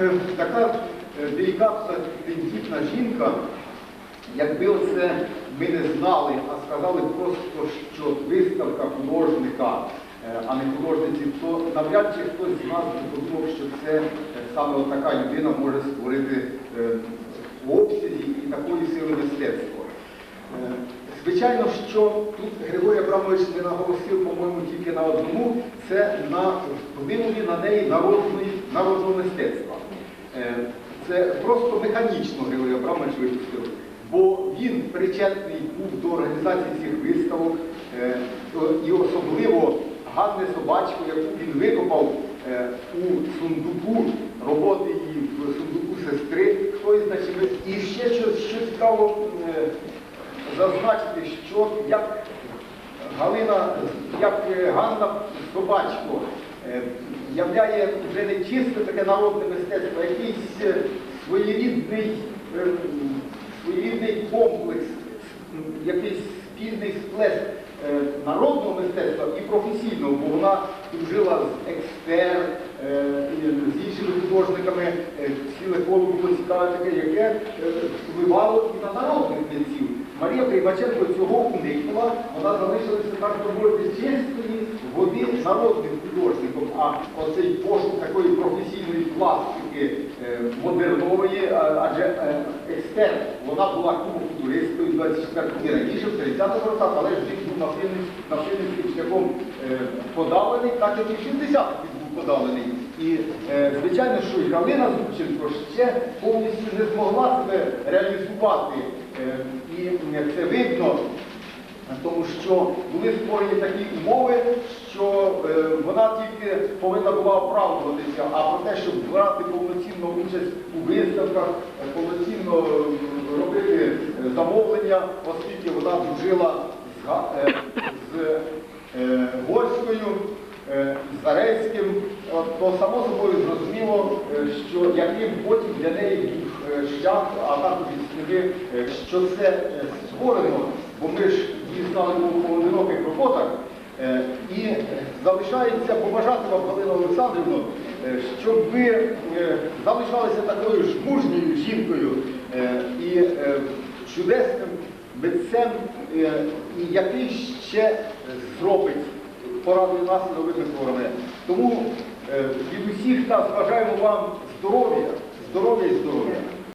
е, така е, делікатна, тендітна жінка, якби оце ми не знали, а сказали просто, що виставка художника, е, а не художниці, то навряд чи хтось з нас би подумав, що це саме така людина може створити в обсязі і такої сили мистецтва. Звичайно, що тут Григорій Абрамович не наголосив, по-моєму, тільки на одному, це на впливі на неї народного мистецтва. Це просто механічно Григорій Абрамович випустив, бо він причетний був до організації цих виставок е, і особливо Ганни Собачко, яку він викопав е, у сундуку, роботи її в сундуку сестри. Хтось, значить, і ще щось, що цікаво е, зазначити, що як Галина, як Ганна Собачко являє вже не чисто таке народне мистецтво, а якийсь е, своєрідний, е, своєрідний комплекс, якийсь спільний сплеск е, народного мистецтва і професійного, бо вона дружила з екстер, е, з іншими художниками, е, ціле коло цікаве таке, яке е, впливало і на народних митців. Марія Приймаченко цього уникнула, вона залишилася так мовити чистої води народним художником, а оцей пошук такої професійної пластики е, модернової, адже е, екстерн, вона була кубофутуристкою 24 і раніше, в 30-х роках, але ж він був насильницьким шляхом е, подавлений, так як і в 60-х він був подавлений. І звичайно, що і Галина Зубченко ще повністю не змогла себе реалізувати. Е, і це видно, тому що були створені такі умови, що е, вона тільки повинна була оправдуватися, а про те, щоб брати повноцінну участь у виставках, е, повноцінно робити замовлення, оскільки вона дружила з, Горською, Зарецьким, От, то само собою зрозуміло, е, що яким потім для неї був е, шлях, а також і сліди, е, що це е, створено, бо ми ж її знали у поодиноких роботах, Е, і е, залишається побажати вам, Галина Олександрівна, е, щоб ви е, залишалися такою ж мужньою жінкою е, і е, чудесним митцем, е, який ще зробить порадує нас новими творами. Тому е, від усіх нас бажаємо вам здоров'я, здоров'я і здоров'я.